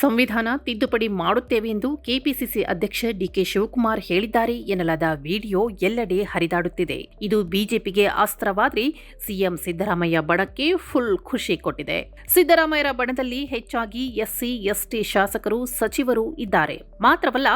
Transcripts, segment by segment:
ಸಂವಿಧಾನ ತಿದ್ದುಪಡಿ ಮಾಡುತ್ತೇವೆ ಎಂದು ಕೆಪಿಸಿಸಿ ಅಧ್ಯಕ್ಷ ಡಿಕೆ ಶಿವಕುಮಾರ್ ಹೇಳಿದ್ದಾರೆ ಎನ್ನಲಾದ ವಿಡಿಯೋ ಎಲ್ಲೆಡೆ ಹರಿದಾಡುತ್ತಿದೆ. ಇದು ಬಿಜೆಪಿಗೆ ಅಸ್ತ್ರವಾದರೆ ಸಿಎಂ ಸಿದ್ದರಾಮಯ್ಯ ಬಣಕ್ಕೆ ಫುಲ್ ಖುಷಿ ಕೊಟ್ಟಿದೆ. ಸಿದ್ದರಾಮಯ್ಯರ ಬಣದಲ್ಲಿ ಹೆಚ್ಚಾಗಿ ಎಸ್ಸಿ, ಎಸ್ಟಿ ಶಾಸಕರು, ಸಚಿವರು ಇದ್ದಾರೆ. ಮಾತ್ರವಲ್ಲ,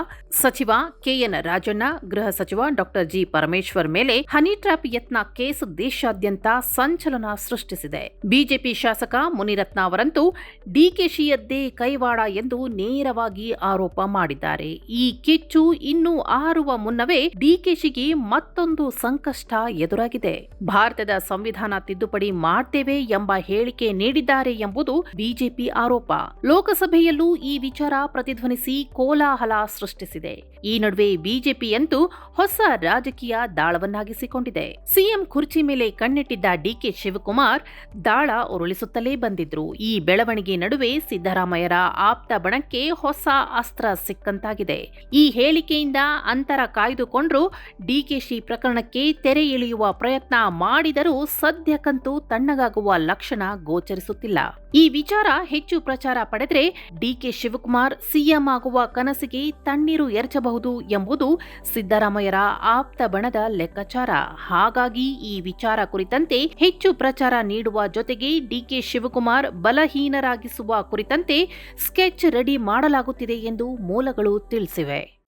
ಸಚಿವ ಕೆಎನ್ ರಾಜಣ್ಣ, ಗೃಹ ಸಚಿವ ಡಾಕ್ಟರ್ ಜಿ ಪರಮೇಶ್ವರ್ ಮೇಲೆ ಹನಿ ಟ್ರಾಪ್ ಯತ್ನ ಕೇಸ್ ದೇಶಾದ್ಯಂತ ಸಂಚಲನ ಸೃಷ್ಟಿಸಿದೆ. ಬಿಜೆಪಿ ಶಾಸಕ ಮುನಿರತ್ನ ಅವರಂತೂ ಡಿಕೆಶಿಯದ್ದೇ ಕೈವಾಡ ಎಂದು ನೇರವಾಗಿ ಆರೋಪ ಮಾಡಿದ್ದಾರೆ. ಈ ಕಿಚ್ಚು ಇನ್ನೂ ಆರುವ ಮುನ್ನವೇ ಡಿಕೆಶಿಗೆ ಮತ್ತೊಂದು ಸಂಕಷ್ಟ ಎದುರಾಗಿದೆ. ಭಾರತದ ಸಂವಿಧಾನ ತಿದ್ದುಪಡಿ ಮಾಡ್ತೇವೆ ಎಂಬ ಹೇಳಿಕೆ ನೀಡಿದ್ದಾರೆ ಎಂಬುದು ಬಿಜೆಪಿ ಆರೋಪ. ಲೋಕಸಭೆಯಲ್ಲೂ ಈ ವಿಚಾರ ಪ್ರತಿಧ್ವನಿಸಿ ಕೋಲಾಹಲ ಸೃಷ್ಟಿಸಿದೆ. ಈ ನಡುವೆ ಬಿಜೆಪಿಯಂತೂ ಹೊಸ ರಾಜಕೀಯ ದಾಳವನ್ನಾಗಿಸಿಕೊಂಡಿದೆ. ಸಿಎಂ ಕುರ್ಚಿ ಮೇಲೆ ಕಣ್ಣಿಟ್ಟಿದ್ದ ಡಿಕೆ ಶಿವಕುಮಾರ್, ದಾಳ ಉರುಳಿಸುತ್ತಲೇ ಬಂದಿದ್ರು. ಈ ಬೆಳವಣಿಗೆ ನಡುವೆ ಸಿದ್ದರಾಮಯ್ಯರ ಆಪ್ತ ಬಣಕ್ಕೆ ಹೊಸ ಅಸ್ತ್ರ ಸಿಕ್ಕಂತಾಗಿದೆ. ಈ ಹೇಳಿಕೆಯಿಂದ ಅಂತರ ಕಾಯ್ದುಕೊಂಡ್ರು ಡಿಕೆಶಿ ಪ್ರಕರಣಕ್ಕೆ ತೆರೆ ಇಳಿಯುವ ಪ್ರಯತ್ನ ಮಾಡಿದರೂ ಸದ್ಯಕ್ಕಂತೂ ತಣ್ಣಗಾಗುವ ಲಕ್ಷಣ ಗೋಚರಿಸುತ್ತಿಲ್ಲ. ಈ ವಿಚಾರ ಹೆಚ್ಚು ಪ್ರಚಾರ ಪಡೆದರೆ ಡಿಕೆ ಶಿವಕುಮಾರ್ ಸಿಎಂ ಆಗುವ ಕನಸಿಗೆ ತಣ್ಣೀರು ಎರಚಬಹುದು ಎಂಬುದು ಸಿದ್ದರಾಮಯ್ಯರ ಆಪ್ತ ಬಣದ ಲೆಕ್ಕಾಚಾರ. ಹಾಗಾಗಿ ಈ ವಿಚಾರ ಕುರಿತಂತೆ ಹೆಚ್ಚು ಪ್ರಚಾರ ನೀಡುವ ಜೊತೆಗೆ ಡಿಕೆ ಶಿವಕುಮಾರ್ ಬಲಹೀನರಾಗಿಸುವ ಕುರಿತಂತೆ ಸ್ಕೆಚ್ ರೆಡಿ ಮಾಡಲಾಗುತ್ತಿದೆ ಎಂದು ಮೂಲಗಳು ತಿಳಿಸಿವೆ.